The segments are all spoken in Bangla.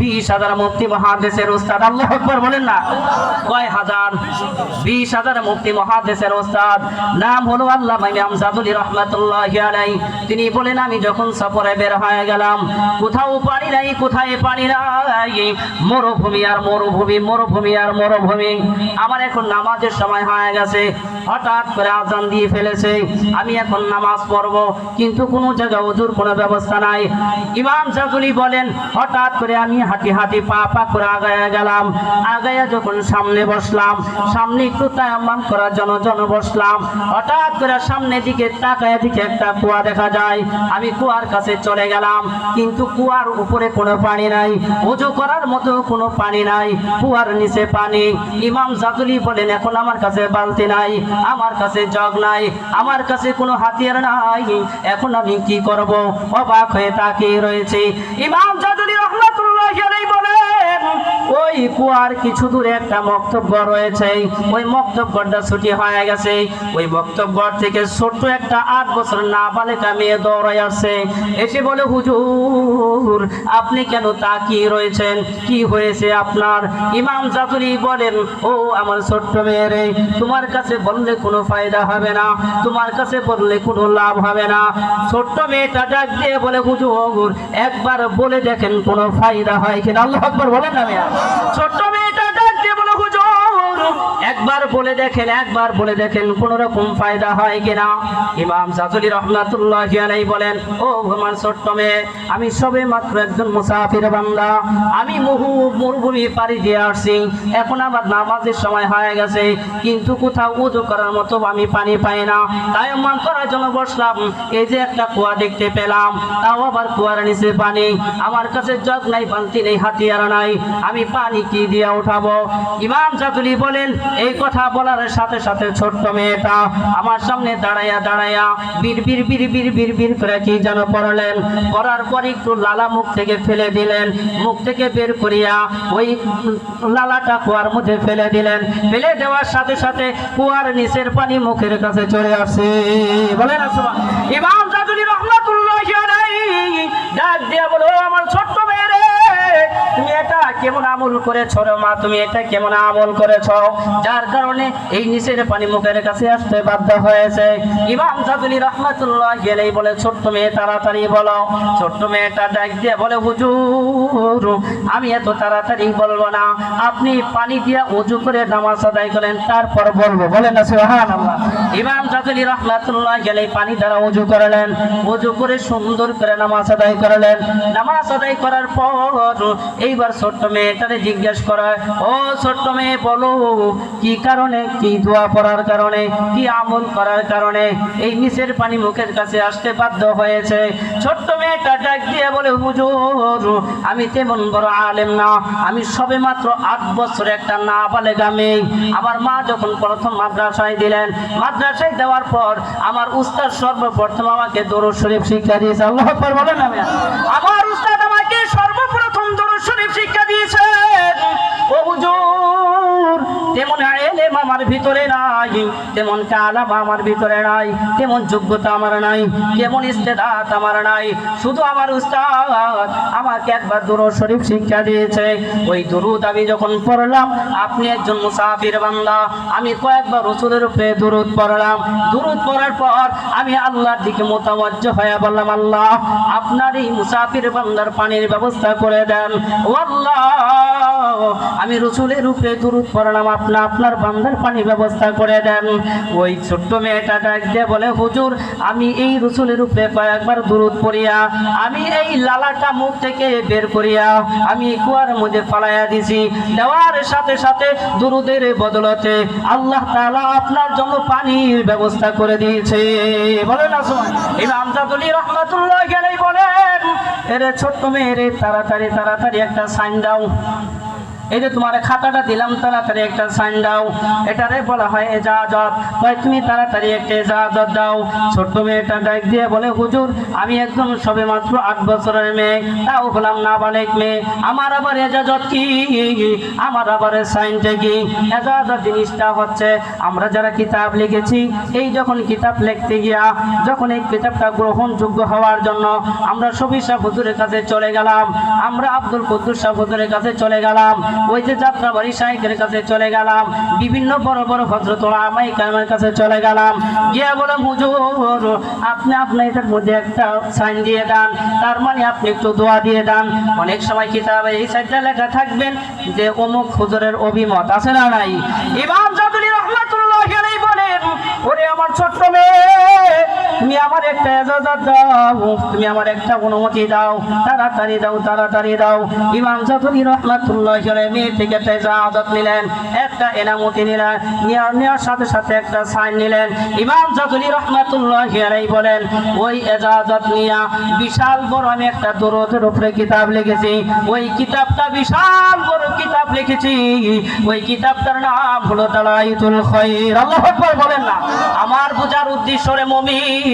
বিশ হাজার মুক্তি মহাদেশের ওস্তাদ। আল্লাহ বলেন না? কয় হাজার? বিশ হাজার মুক্তি মহাদেশের ওস্তাদ। নাম হলো আল্লাহ তিনি বলেন, আমি যখন সফরে বের হয়ে গেলাম, কোথাও পানি নাই, কোথায় পানি নাই? মরুভূমি আর মরুভূমি মরুভূমি আর মরুভূমি। আমার এখন নামাজের সময় হয়ে গেছে। হঠাৎ করে আজান দিয়ে ফেলেছে। আমি এখন নামাজ পড়ব, কিন্তু কোনো জায়গায় ওজুর কোনো ব্যবস্থা নাই। ইমাম জাগুলি বলেন হঠাৎ করে আমি হাঁটি হাঁটি পা পা করে আগায়া গেলাম। আগায়া যখন সামনে বসলাম, সামনে একটু তায়াম্মাম করার জন্য জন বসলাম, হঠাৎ করে সামনের দিকে তাকায় দিকে একটা কুয়া দেখা যায়। আমি কুয়ার কাছে চলে গেলাম, কিন্তু কুয়ার উপরে কোনো পানি নাই। উজু করার মতো কোনো পানি নাই, কুয়ার নিচে পানি। ইমাম জাগুলি বলেন, এখন আমার কাছে বালতি নাই, আমার কাছে জগ নাই, আমার কাছে কোনো হাতিয়ার নাই। এখন আমি কি করব? অবাক হয়ে তাকিয়ে রয়েছে। ইমাম জাদুলি রহমাতুল্লাহ আলাইহি বলেন ওই কুয়ার কিছু দূরে একটা মক্তব্য রয়েছে। ওই মক্তব্যটা ছুটি হয়ে গেছে। ওই মক্তব্য থেকে ছোট্ট একটা আট বছর না বালিকা মেয়ে দৌড়াই আসছে। এসে বলে, হুজুর, আপনি কেন তাকিয়ে রয়েছেন? কি হয়েছে আপনার? ইমাম জাদুরি বলেন, ও আমার ছোট্ট মেয়ে রে, তোমার কাছে বললে কোনো ফায়দা হবে না। তোমার কাছে বললে কোনো লাভ হবে না। ছোট্ট মেয়েটা ডাক দিয়ে বলে, হুজুর, একবার বলে দেখেন কোনো ফায়দা হয় কিনা। আল্লাহ আকবার বলেন না মেয়া। ছোট্ট একবার বলে দেখেন, একবার বলে দেখেন কোন রকম ফায়দা হয় কিনা। ইমাম সাজুলি রহমাতুল্লাহ আলাই বলেন, ও আমার ছোট্ট মেয়ে, আমি সবে মাত্র একজন মুসাফির বান্দা। আমি বহু মরুভূমি পাড়ি দিয়ে আসছি। এখন আমার নামাজের সময় হয়ে গেছে, কিন্তু কোথাও উজু করার মতো আমি পানি পাই না। তাই মান করার জন্য বসলাম। এই যে একটা কুয়া দেখতে পেলাম, তাও আবার কুয়ার নিচে পানি। আমার কাছে জগ নাই, বালতি নেই, হাতিয়ার নাই। আমি পানি কি দিয়ে উঠাবো? ইমাম জাতুলি বলেন, এই কথা বলার সাথে সাথে ছোট্ট মেয়েটা আমার সামনে দাঁড়াইয়া দাঁড়াইয়া বীর বীর বীর বীর বীর বীর করে কি যেন পড়লেন। করার পর একটু লালা মুখ থেকে ফেলে দিলেন। মুখ থেকে বের করিয়া ওই লালাটা কুয়ার মধ্যে ফেলে দিলেন। ফেলে দেওয়ার সাথে সাথে কুয়ার নিচের পানি মুখের কাছে চলে আসে। বলেন আসবা ইমাম জাতুলি রহমাতুল্লাহ ডাক দিয়া বলো, আমার কেমন আমল করেছ রে মা? তুমি এটা কেমন আমল করেছ? যার কারণে এই নিচের পানি মুখের কাছে আসতে বাধ্য হয়েছে। ইমাম জাদুলি রহমাতুল্লাহ গেলেই বলে, ছোট্ট মেয়ে, তাড়াতাড়ি বলো। ছোট্ট মেয়েটা ডাক দিয়ে বলে, হুজুর, আমি এত তাড়াতাড়ি বলব না। আপনি পানি দিয়ে উজু করে নামাজ আদায় করেন, তারপর বলব। বলেন না, সুবহানাল্লাহ। ইমাম জাদুলি রহমাতুল্লাহ গেলেই পানি দ্বারা উজু করলেন, উজু করে সুন্দর করে নামাজ আদায় করলেন। নামাজ আদায় করার পর এইবার ছোট্ট মেয়েটারে জিজ্ঞেস করায় ও ছোট্ট মেয়ে, বলো কি কারণে, কি দোয়া পড়ার কারণে, কি আমল করার কারণে? এই নিচের পানি মুখের কাছে আসতে বাধ্য হয়েছে। ছোট্ট মেয়েটা ডাক দিয়ে বলে, হুজুর, আমি তেমন বড় আলেম না। আমি সবে মাত্র আট বছর একটা না বালে মেয়ে। আমার মা যখন প্রথম মাদ্রাসায় দিলেন, মাদ্রাসায় দেওয়ার পর আমার উস্তাদ সর্বপ্রথম আমাকে দরুদ শরীফ শিক্ষা দিয়েছে। আল্লাহ বলেন আমি আমার উস্তাদ হুজুর তেমন এলেম আমার ভিতরে নাই, তেমন কালাম আমার ভিতরে নাই, তেমন যোগ্যতা আমার নাই কেমন ইস্তেদাত আমার নাই। শুধু আমার উস্তাদ আমাকে একবার দুরুদ শরীফ শিক্ষা দিয়েছে। ওই দুরুদ আমি যখন পড়লাম, আপনি একজন মুসাফির বান্দা। আমি কয়েকবার রসুলের উপরে দুরুদ পড়লাম। দুরুদ পড়ার পর আমি আল্লাহর দিকে মোতাবজ্জ হয়ে বললাম, আল্লাহ, আপনার এই মুসাফির বান্দার পানির ব্যবস্থা করে দেন। ও আল্লাহ আমি রসুলের উপরে দুরুদ পড়লাম। আপনা আপনার বান্দার পানির ব্যবস্থা করে দেন। ওই ছোট্ট মেয়েটা ডাক দিয়ে বলে, হুজুর, আমি এই রসুলের উপরে কয়েকবার দুরুদ পড়িয়া, আমি এই লালাটা মুখ থেকে বের করিয়া, আমি কুয়ার মধ্যে ফালাইয়া দিছি। দেওয়ার সাথে সাথে দুরুদের বদলতে আল্লাহ তাআলা আপনার জন্য পানির ব্যবস্থা করে দিয়েছে। বলেন না ইমাম জাদুলি রহমাতুল্লাহ গেলেই বলেন, এরে ছোট্ট মেয়ে রে তাড়াতাড়ি তাড়াতাড়ি একটা সাইন দাও। এই যে তোমার খাতাটা দিলাম, তাড়াতাড়ি একটা সাইন দাও। এটারে বলা হয় এজাজত। ভাই তুমি তাড়াতাড়ি একটা এজাজত দাও। ছোট্ট মেয়েটা ডাক দিয়ে বলে, হুজুর, আমি একদম সবে মাত্র আট বছরের মেয়ে। তাও হলাম না বালেক মেয়ে। আমার আবার এজাজত কি? আমার আবার সাইনটা কি? এজাজত জিনিসটা হচ্ছে, আমরা যারা কিতাব লিখেছি, এই যখন কিতাব লিখতে গিয়া, যখন এই কিতাবটা গ্রহণযোগ্য হওয়ার জন্য আমরা সবির শাহ হুজুরের কাছে চলে গেলাম, আমরা আব্দুল কুদ্দুস শাহ হুজুরের কাছে চলে গেলাম ওই যে যাত্রাবাড়ি সাহেবের কাছে চলে গেলাম। বিভিন্ন বড় বড় ভদ্রতলা আমাই কামের কাছে চলে গেলাম। গিয়ে বলে হুজুর, আপনি আপনি এটার মধ্যে একটা সাইন দিয়ে দেন। তার মানে আপনি একটু দোয়া দিয়ে দেন। অনেক সময় কিতাবে এই সাইডটা লেখা থাকবেন যে, অমুক হুজুরের অভিমত আছে না নাই? ইমাম জাদুলি রহমাতুল্লাহ বলেন, ওরে আমার ছোট্ট মেয়ে তুমি আমার একটা এজাজত দাও, তুমি আমার একটা অনুমতি দাও। তাড়াতাড়ি দাও তাড়াতাড়ি দাও। ইমাম জাদুলি রহমাতুল্লাহ আলাইহি মেয়ে থেকে একটা এজাজত নিলেন, একটা এনামতি নিলেন নেওয়ার নেওয়ার সাথে সাথে একটা সাইন নিলেন। ইমাম জাদুলি রহমাতুল্লাহ আলাইহি বলেন, ওই এজাজত নিয়া বিশাল বড় আমি একটা দরদের উপরে কিতাব লিখেছি। ওই কিতাবটা বিশাল বড় কিতাব লিখেছি। ওই কিতাবটার নাম হলো দালাইতুল খৈর আল্লাহ বলেন না। আমার বোঝার উদ্দেশ্য রে মমিন।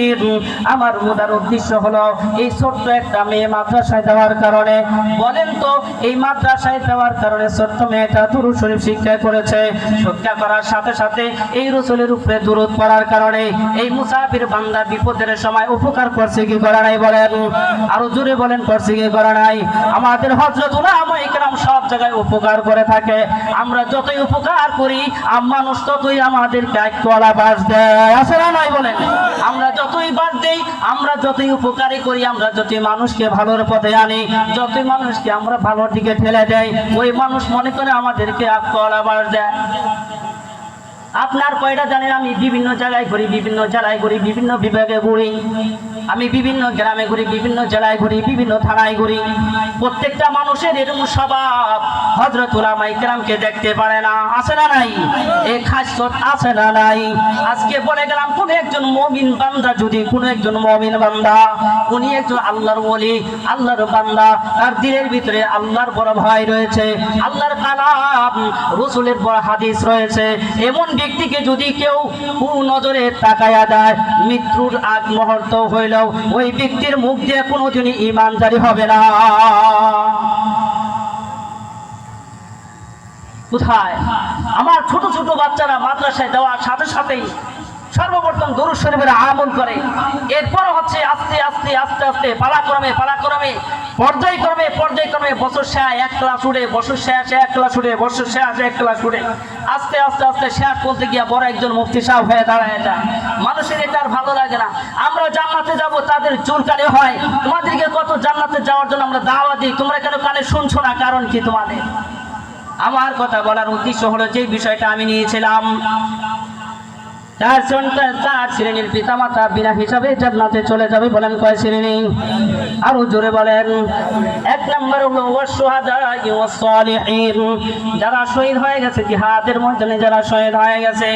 আমার বোঝার উদ্দেশ্য হলো এই ছোট্ট একটা মেয়ে মাদ্রাসায় দেওয়ার কারণে। বলেন তো, এই মাদ্রাসায় দেওয়ার কারণে ছোট্ট মেয়েটা দুরু শরীফ শিক্ষা করেছে শিক্ষা করার সাথে সাথে এই রসুলের উপরে দূরত পড়ার কারণে এই মুসাফির বান্দা বিপদের সময় উপকার করছে কি করা নাই বলেন? আরও জোরে বলেন, করছে কি করা নাই? আমাদের হজরত ইকরাম সব জায়গায় উপকার করে থাকে। আমরা যতই উপকার করি মানুষ ততই আমাদেরকে একলা বাস দেয়। না নয় বলেন? আমরা যতই বাদ দেই, আমরা যতই উপকারী করি, আমরা যতই মানুষকে ভালোর পথে আনি, যতই মানুষকে আমরা ভালোর দিকে ঠেলে দেয় ওই মানুষ মনে করে আমাদেরকে আকল আবার দেয়। আপনার কয়টা জানেন? আমি বিভিন্ন জায়গায় ঘুরি, বিভিন্ন জায়গায় ঘুরি, বিভিন্ন বিভাগে ঘুরি। আমি বিভিন্ন গ্রামে ঘুরি, বিভিন্ন জেলায় ঘুরি, বিভিন্ন থানায় ঘুরি। প্রত্যেকটা মানুষের এরকম স্বভাব। হজরত গ্রামকে দেখতে পারে না। আছে না নাই? এ খাসত আছে না নাই? আজকে বলে গেলাম, কোন একজন মমিন বান্দা যদি, কোন একজন মমিন বান্দা, উনি একজন আল্লাহর ওলি, আল্লাহর বান্দা, তার দিলের ভিতরে আল্লাহর বড় ভয় রয়েছে, আল্লাহর কালাম, রসুলের বড় হাদিস রয়েছে। এমন ব্যক্তিকে যদি কেউ নজরে তাকায়া দেয়, মৃত্যুর আগ মুহূর্ত হইলেও ওই ব্যক্তির মুখ দিয়ে কোনোদিনই ইমানদারি হবে না। কোথায়? আমার ছোট ছোট বাচ্চারা মাদ্রাসায় দেওয়ার সাথে সাথেই সর্বপ্রথম দরুদ শরীফের আমল করে। এরপর হচ্ছে আস্তে আস্তে আস্তে আস্তে, পালাক্রমে পালাক্রমে, পর্যায়ক্রমে পর্যায়ক্রমে বছর শেষ, এক ক্লাস উঠে, বছর শেষে, এক ক্লাস উঠে, বছর শেষে, এক ক্লাস উঠে। আস্তে আস্তে আস্তে শেষ বলতে গিয়ে বড় একজন মুফতি সাহেব হয়ে দাঁড়ায় যায় মানুষের এটা আর ভালো লাগে না। আমরা জান্নাতে যাব, তাদের চুলকালে হয়। তোমাদেরকে কত জান্নাতে যাওয়ার জন্য আমরা দাওয়া দিই, তোমরা কেন কানে শুনছো না? কারণ কি তোমাদের? আমার কথা বলার উদ্দেশ্য হলো যে বিষয়টা আমি নিয়েছিলাম। চার সন্তান চার শ্রেণির পিতা মাতা বিনা হিসাবে জান্নাতে চলে যাবে বলেন কয় শ্রেণি? আরও জোরে বলেন। এক নম্বর হলো যারা শহীদ হয়ে গেছে, জিহাদের ময়দানে যারা শহীদ হয়ে গেছে,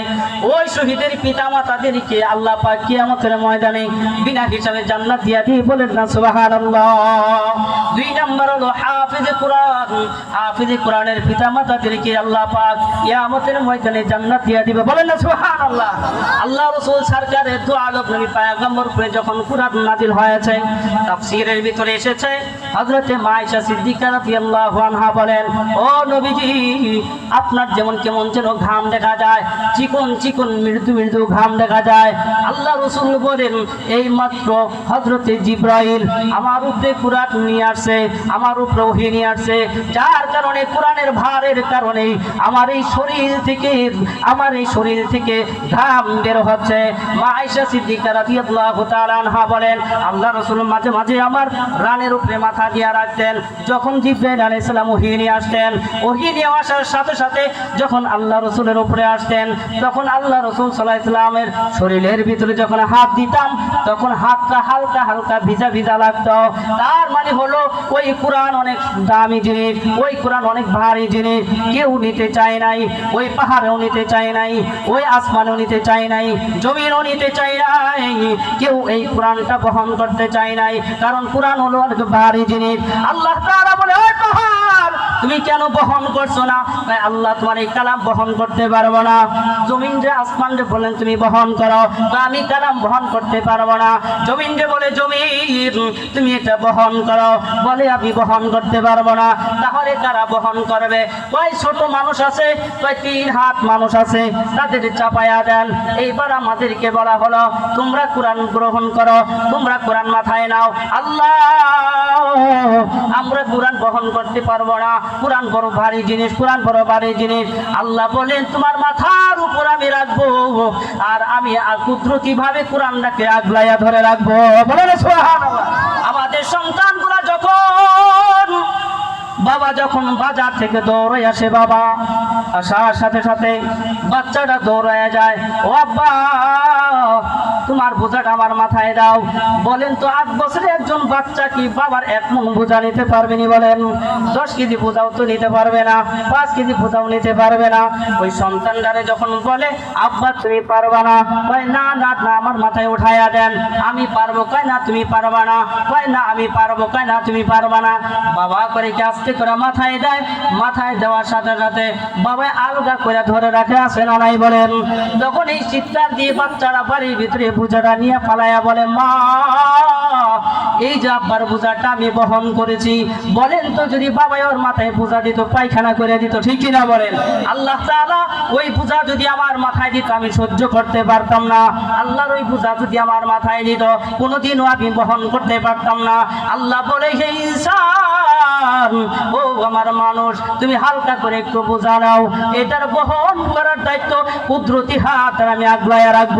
ওই শহীদের পিতামাতাদেরকে আল্লাহ পাক কিয়ামতের ময়দানে বিনা হিসাবে জান্নাত দিয়া দিয়ে বলেন না, সুবহানাল্লাহ। দুই নম্বর হলো, হাফিজ কোরআন। হাফিজ কোরআনের পিতামাতাদেরকে আল্লাহ পাক কিয়ামতের ময়দানে জান্নাত দিয়া দিবে বলেন না, সুবহানাল্লাহ। আল্লাহ রসুল সরকারের দু আলোক নবী পয়গম্বর করে যখন কুরআন নাজিল হয়েছে, তাফসীরের ভিতরে এসেছে, হযরতে মায়েশা সিদ্দিকা রাদিয়াল্লাহু আনহা বলেন, ও নবীজি, আপনার যেমন কেমন যেন ঘাম দেখা যায়, চিকন চিকন মৃদু মৃদু ঘাম দেখা যায়। আল্লাহ রসুল বলেন এই মাত্র হজরতে জিব্রাইল আমার উপরে কুরআন নিয়ে আসছে, আমার উপরে ওহী নিয়ে আসছে। যার কারণে কোরআনের ভারের কারণে আমার এই শরীর থেকে, আমার এই শরীর থেকে ঘাম বের হচ্ছে সিদ্দিকা রাদিয়াল্লাহু তাআলা আনহা বলেন, আল্লাহ রাসূল মাঝে মাঝে আমার রানের উপরে মাথা দিয়ে রাখতেন। যখন জিব্রাইল আলাইহিস সালাম ওহী নিয়ে আসতেন, ওহী নিয়ে আসার সাথে সাথে যখন আল্লাহ রসুলের উপরে আসতেন, তখন আল্লাহ রসুল সাল্লাহ ইসলামের শরীরের ভিতরে যখন হাত দিতাম, তখন হাতটা হালকা হালকা ভিজা ভিজা লাগতো। তার মানে হলো, ওই কোরআন অনেক দামি জিনিস, ওই কোরআন অনেক ভারী জিনিস, কেউ নিতে চায় নাই, ওই পাহাড়েও নিতে চায় নাই, ওই আসমানেও নিতে চায় নাই, জমিনও নিতে চাই নাই, কেউ এই কোরআনটা বহন করতে চাই নাই। কারণ কোরআন হলো ভারী জিনিস। আল্লাহ তাআলা বলে তুমি কেন বহন করছ না? আল্লাহ তোমার এই কালাম বহন করতে পারব না। জমিন যে আসমান যে বলেন তুমি বহন করো। আমি কালাম বহন করতে পারব না। জমিন যে বলে জমিন, তুমি এটা বহন করো। বলে আমি বহন করতে পারব না। তাহলে কারা বহন করবে? কয় ছোট মানুষ আছে, কয় তিন হাত মানুষ আছে। তাদের চাপায়া দেন। এইবার আমাদেরকে বলা হলো, তোমরা কোরআন গ্রহণ করো, তোমরা কোরআন মাথায় নাও। আল্লাহ আমরা কোরআন বহন করতে পারব না। কোরআন বড় ভারী জিনিস, কোরআন বড় ভারী জিনিস। আল্লাহ বলেন, তোমার মাথার উপর আমি রাখব আর আমি কুদরতি ভাবে কোরআনটাকে আগলাইয়া ধরে রাখব? সুবহানাল্লাহ। আমাদের সন্তানগুলা যখন, বাবা যখন বাজার থেকে দৌড়ে আসে, বাবা আসার সাথে সাথে বাচ্চাটা দৌড়ায় যায়, ও আব্বা তোমার বোঝাটা আমার মাথায় দাও। বলেন তো, আট বছরে একজন বাচ্চা কি বাবার এক মন বোঝা নিতে পারবে নি বলেন? দশ কেজি বোঝাও তো নিতে পারবে না, পাঁচ কেজি বোঝাও নিতে পারবে না। ওই সন্তানটারে যখন বলে, আব্বা, তুমি পারবা না। কয়, না না না, আমার মাথায় উঠাইয়া দেন। আমি পারব। কয়, না, তুমি পারবা না। কয়, না, আমি পারব। কয়, না, তুমি পারবা না। বাবা করে কি আস্তে করে মাথায় দেয়। মাথায় দেওয়ার সাথে সাথে বাবা আলগা করে ধরে রাখে আসে না নাই বলেন? তখন এই চিৎকার দিয়ে বাচ্চারা বাড়ির ভিতরে বোঝাটা নিয়ে পালায়া বলে, মা, এই যে আব্বার বোঝাটা আমি বহন করেছি, বলেন তো যদি বাবা ওর মাথায় বোঝা দিত, পায়খানা করে দিত, ঠিক কিনা বলেন? আল্লাহ ওই বোঝা যদি আমার মাথায় দিত, আমি সহ্য করতে পারতাম না। আল্লাহর ওই বোঝা যদি আমার মাথায় দিত, কোনোদিনও আমি বহন করতে পারতাম না। আল্লাহ বলে সেই ইনসান ও আমার মানুষ, তুমি হালকা করে একটু বোঝা নাও। এটার বহন করার দায়িত্ব কুদরতি হাত আমি আগলায় রাখব।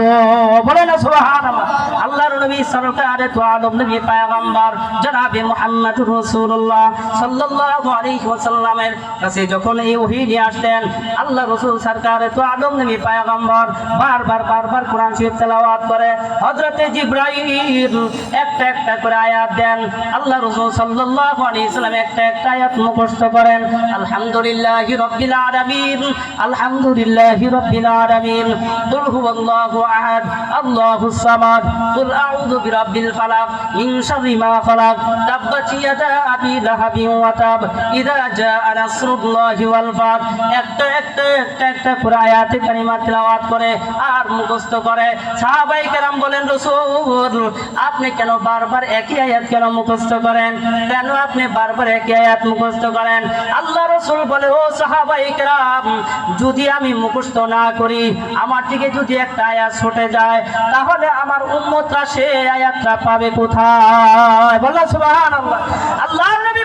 বলে না, সুবহানাল্লাহ। আল্লাহর নবী সরকারে তো আদম নবী পয়গম্বর, জনাবে মুহাম্মদ রাসূলুল্লাহ সাল্লাল্লাহু আলাইহি ওয়াসাল্লামের কাছে যখন এই ওহী নিয়ে আসতেন আল্লাহ রাসূল সরকারে তো আদম নবী পয়গম্বর বারবার বারবার কোরআন শরীফ তেলাওয়াত করে। হযরতে জিবরাইল একটা একটা করে আয়াত দেন। আল্লাহ রাসূল সাল্লাল্লাহু আলাইহি একটা একটা আয়াত মুখস্থ করেন, আলহামদুলিল্লাহি রাব্বিল আলামিন, আলহামদুলিল্লাহি রাব্বিল আলামিন, কুল হুয়াল্লাহু আহাদ আল্লাহুস সামাদ, কুল আউযু বিরাব্বিল ফালাক, মিন শাররি মা ফালাক তাব্বাত ইয়াদা আবি লাহাবি ওয়া তাব ইযা জাআ নাসরুল্লাহি ওয়াল ফাত একটা একটা একটা একটা করে আয়াতে কারিমা তেলাওয়াত করে আর মুখস্থ করে। সাহাবাই কেরাম বলেন, রাসূল, আপনি কেন বারবার একই আয়াত কেন মুখস্থ করেন? কেন আপনি বারবার একই আয়াত মুখস্থ করেন। আল্লাহ রসুল বলে, ও সাহাবাই কেরাম যদি আমি মুখস্থ না করি, আমার দিকে যদি একটা আয়াত ছুটে যায়, তাহলে আমার উন্মতরা সে আয়াতটা পাবে কোথায়? বললাম সুবাহ আল্লাহ নবী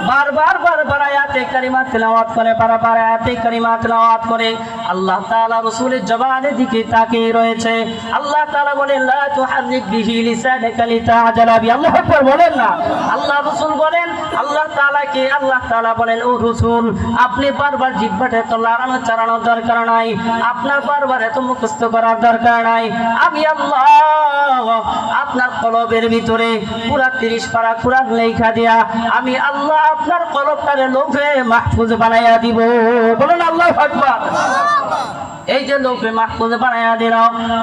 বারবার বারবার আয়াতে কারিমা তেলাওয়াত করে, বারবার আয়াতে কারিমা তেলাওয়াত করে। আল্লাহ তাআলা রাসূলের জবানের দিকে তাকিয়ে রয়েছে। আল্লাহ তাআলা বলেন, লা তুহাররিক বিহি লিসানাকা লিতাআজালা বি। আল্লাহু আকবার বলেন না। আল্লাহ রাসূল বলেন, আল্লাহ তাআলা তাআলাকে, আল্লাহ তাআলা বলেন, ও রাসূল, আপনি বারবার জিহ্বাটা তো লাড়ানো চালানোর দরকার নাই। আপনার বারবার এত মুখস্থ করার দরকার নাই। আমি আল্লাহ আপনার কলবের ভিতরে পুরা তিরিশ পারা কোরআন লেখা দিয়া আমি আল্লাহ আপনার কলবটারে লোভে মাহফুজ বানাইয়া দিব। বলুন আল্লাহ আকবার। এই যে লোভে মাহফুজ বানাইয়া দিল,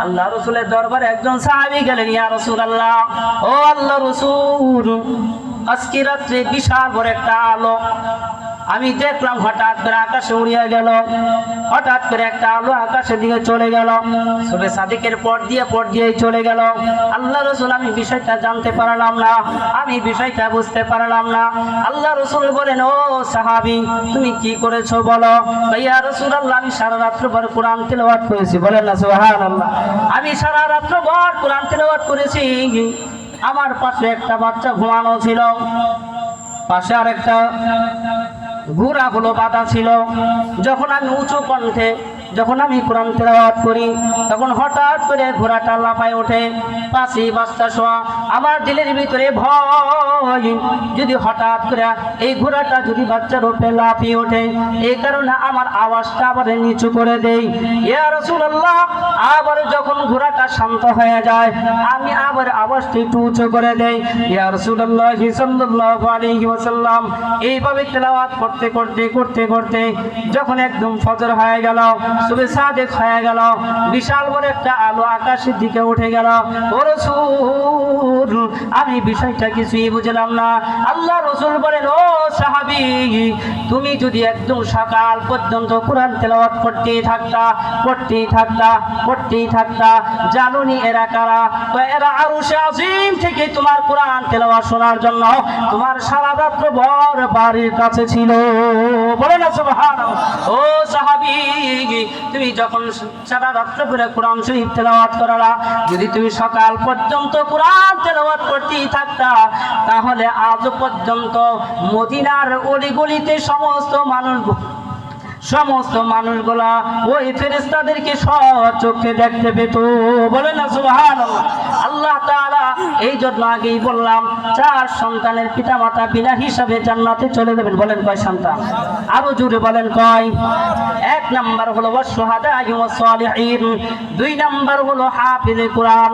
আল্লাহ রসুলের দরবারে একজন সাহাবি গেলেন, ইয়া রসুল আল্লাহ ও আল্লাহ রসুল, আজকে রাত্রে বিশাল বড় একটা আলো। আমি দেখলাম হঠাৎ করে আকাশে উড়িয়ে গেল। হঠাৎ করে একটা আলো আকাশের দিকে চলে গেল। সুবে সাদিকের পর দিয়ে পর দিয়ে চলে গেল। আল্লাহ রসুল, আমি বিষয়টা জানতে পারলাম না। আমি বিষয়টা বুঝতে পারলাম না। আল্লাহ রসুল বলেন, ও সাহাবি, তুমি কি করেছ বলো? ভাইয়া রসুল আল্লাহ আমি সারা রাত্র ভর কোরআন তেলাওয়াত করেছি। বলেন না সুহান আল্লাহ আমি সারা রাত্র ভর কোরআন তেলাওয়াত করেছি। আমার পাশে একটা বাচ্চা ঘুমানো ছিল। পাশে আর একটা ঘোড়া গুলো বাঁধা ছিল। যখন আমি উঁচু কণ্ঠে যখন আমি কোরআন তেলাওয়াত করি, তখন হঠাৎ করে ঘোড়াটা লাফায় ওঠে পাশে বাচ্চা শোয়া, আমার দিলের ভিতরে ভয়। যদি হঠাৎ করে এই ঘোড়াটা যদি বাচ্চার উপরে লাফিয়ে ওঠে, এই কারণে আমার আওয়াজটা আবার নিচু করে দেই। ইয়া রাসূলুল্লাহ, আবার যখন ঘোড়াটা শান্ত হয়ে যায়, আমি আবার আওয়াজটি একটু উঁচু করে দেই। ইয়া রাসূলুল্লাহ সাল্লাল্লাহু এইভাবে তেলাওয়াত করতে করতে করতে করতে, যখন একদম ফজর হয়ে গেল সুবে সাদেক হয়ে গেল। বিশাল বড় একটা আলো আকাশের দিকে উঠে গেল। আমি বিষয়টা কিছুই বুঝলাম না। আল্লাহ রসুল বলেন, ও সাহাবি তুমি যদি একদম সকাল পর্যন্ত কোরআন তেলাওয়াত করতেই থাকতা করতেই থাকতা করতেই থাকতা, জানুনি এরা কারা? তো এরা আরও আজিম থেকে তোমার কোরআন তেলাওয়াত শোনার জন্য তোমার সারা রাত্র বর বাড়ির কাছে ছিল। বলে না সুবহান ও সাহাবি, তুমি যখন সারা রাত্র করে কোরআন শরীফ তেলাওয়াত করালা, যদি তুমি সকাল পর্যন্ত কোরআন তেলাওয়াত করতেই থাকতা, তাহলে আজ পর্যন্ত মদিনার অলিগলিতে সমস্ত মানুষ সমস্ত মানুষগুলা ওই ফেরেস্তাদেরকে চোখে দেখতে পেত। বলে না সুবহান আল্লাহ তাআলা এই জন্য আগেই বললাম, চার সন্তানের পিতা মাতা বিনা হিসাবে জান্নাতে চলে যাবেন। বলেন, কয় সন্তান? আরও জুড়ে বলেন, কয়। এক নাম্বার হলো সালিহিন দুই নাম্বার হলো, হাফিজে কোরআন।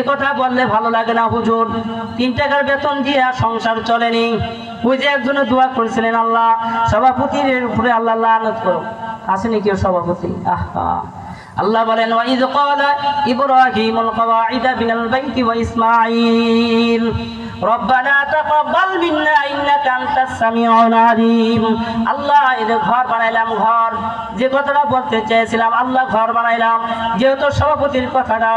এ কথা বললে ভালো লাগে না হুজুর। তিন টাকার বেতন দিয়ে আর সংসার চলেনি। ওই যে একজনে দোয়া করেছিলেন আল্লাহ, সভাপতির উপরে আল্লাহ লানত করো আসেনি কেউ সভাপতি? আহা। আল্লাহ বলেন, ওয়াইদ ক্বালা ইব্রাহিমুল কওয়াইদা বিনাল বাইতি ওয়া ইসমাঈল। আল্লাহ যে ঘর বানাইলাম, ঘর। যে বলতে চেয়েছিলাম, আল্লাহ ঘর বানাইলাম। যেহেতু সভাপতির কথাটা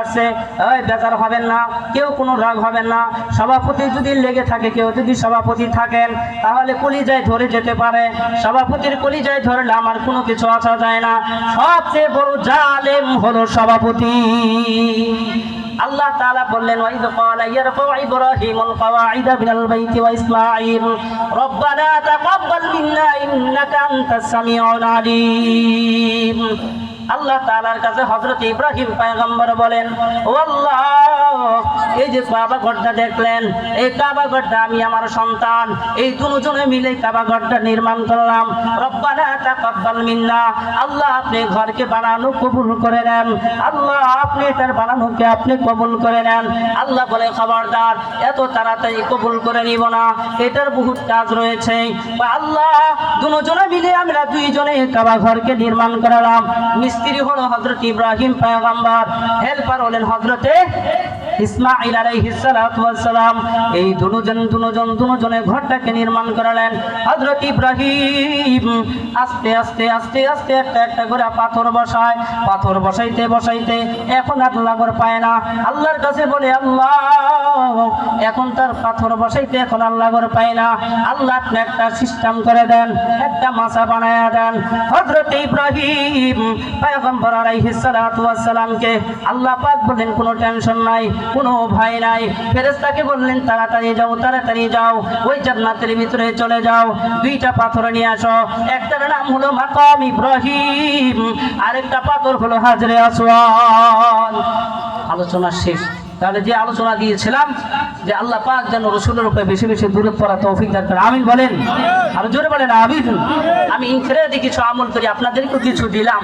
ওই হবেন না, কেউ কোনো হবেন না। সভাপতি যদি লেগে থাকে, কেউ যদি সভাপতি থাকেন, তাহলে কলিজায় ধরে যেতে পারে। সভাপতির কলিজায় ধরলে আমার কোনো কিছু আসা যায় না। সবচেয়ে বড় জালেম হলো সভাপতি। আল্লাহ তাআলা বললেন, ওয়াইদ ক্বালা ইয়ারফাউ ইব্রাহিমুল কওয়াইদা মিনাল বাইতি ওয়া ইসমাঈল। রব্বানা তাকাব্বাল মিন্না ইন্নাকা আনতাস সামিউল আলিম। আল্লাহ তাআলার কাছে হজরত ইব্রাহিম পয়গম্বর বলেন, ও আল্লাহ, এই যে কাবা ঘরটা দেখলেন, এই কাবা ঘরটা আমি আমার সন্তান। এই দুজনে মিলে কাবা ঘরটা নির্মাণ করলাম। রব্বানা তাকাব্বাল মিন্না, আল্লাহ আপনি ঘরকে বানানো কবুল করে নেন। আল্লাহ আপনি এটার বানানোকে আপনি কবুল করে নেন। আল্লাহ বলে, খবরদার, এত তাড়াতাড়ি কবুল করে নিব না। এটার বহুত কাজ রয়েছে। আল্লাহ, দুজনে মিলে আমরা দুইজনে কাবা ঘরকে নির্মাণ করালাম। মিস্ত্রি হলো হজরত ইব্রাহিম পয়গম্বর। হেল্পার হলেন হজরতে ইসমাইল সালাম এই দুজন দুজন দুজনে ঘরটাকে নির্মাণ করালেন। হযরত ইব্রাহিম আস্তে আস্তে আস্তে আস্তে একটা একটা করে পাথর বসায়। পাথর বসাইতে বসাইতে এখন আর লাগর পায় না। আল্লাহর কাছে বলে, আল্লাহ, এখন তার পাথর বসাইতে এখন আল্লাহ ঘর পায় না। আল্লাহ একটা সিস্টেম করে দেন, একটা মাছা বানায়া দেন। হযরত ইব্রাহিম পয়গম্বর সালামকে আল্লাহ পাক বললেন কোনো টেনশন নাই। কোনো ভয় নাই। ফেরেশতাকে বললেন, তাড়াতাড়ি যাও তাড়াতাড়ি যাও। ওই জান্নাতের ভিতরে চলে যাও। দুইটা পাথর নিয়ে আসো। একটার নাম হলো মাকাম ইব্রাহিম, আরেকটা পাথর হলো হাজরে আসওয়াদ আলোচনা শেষ। তাহলে যে আলোচনা দিয়েছিলাম, যে আল্লাহ পাক যেন রসুলের উপরে বেশি বেশি দূরে পড়া তৌফিক দান করে আমিন বলেন? আরও জোরে বলেন, আমিন? আমি ইনফেরে কিছু আমল করি, আপনাদেরকেও কিছু দিলাম।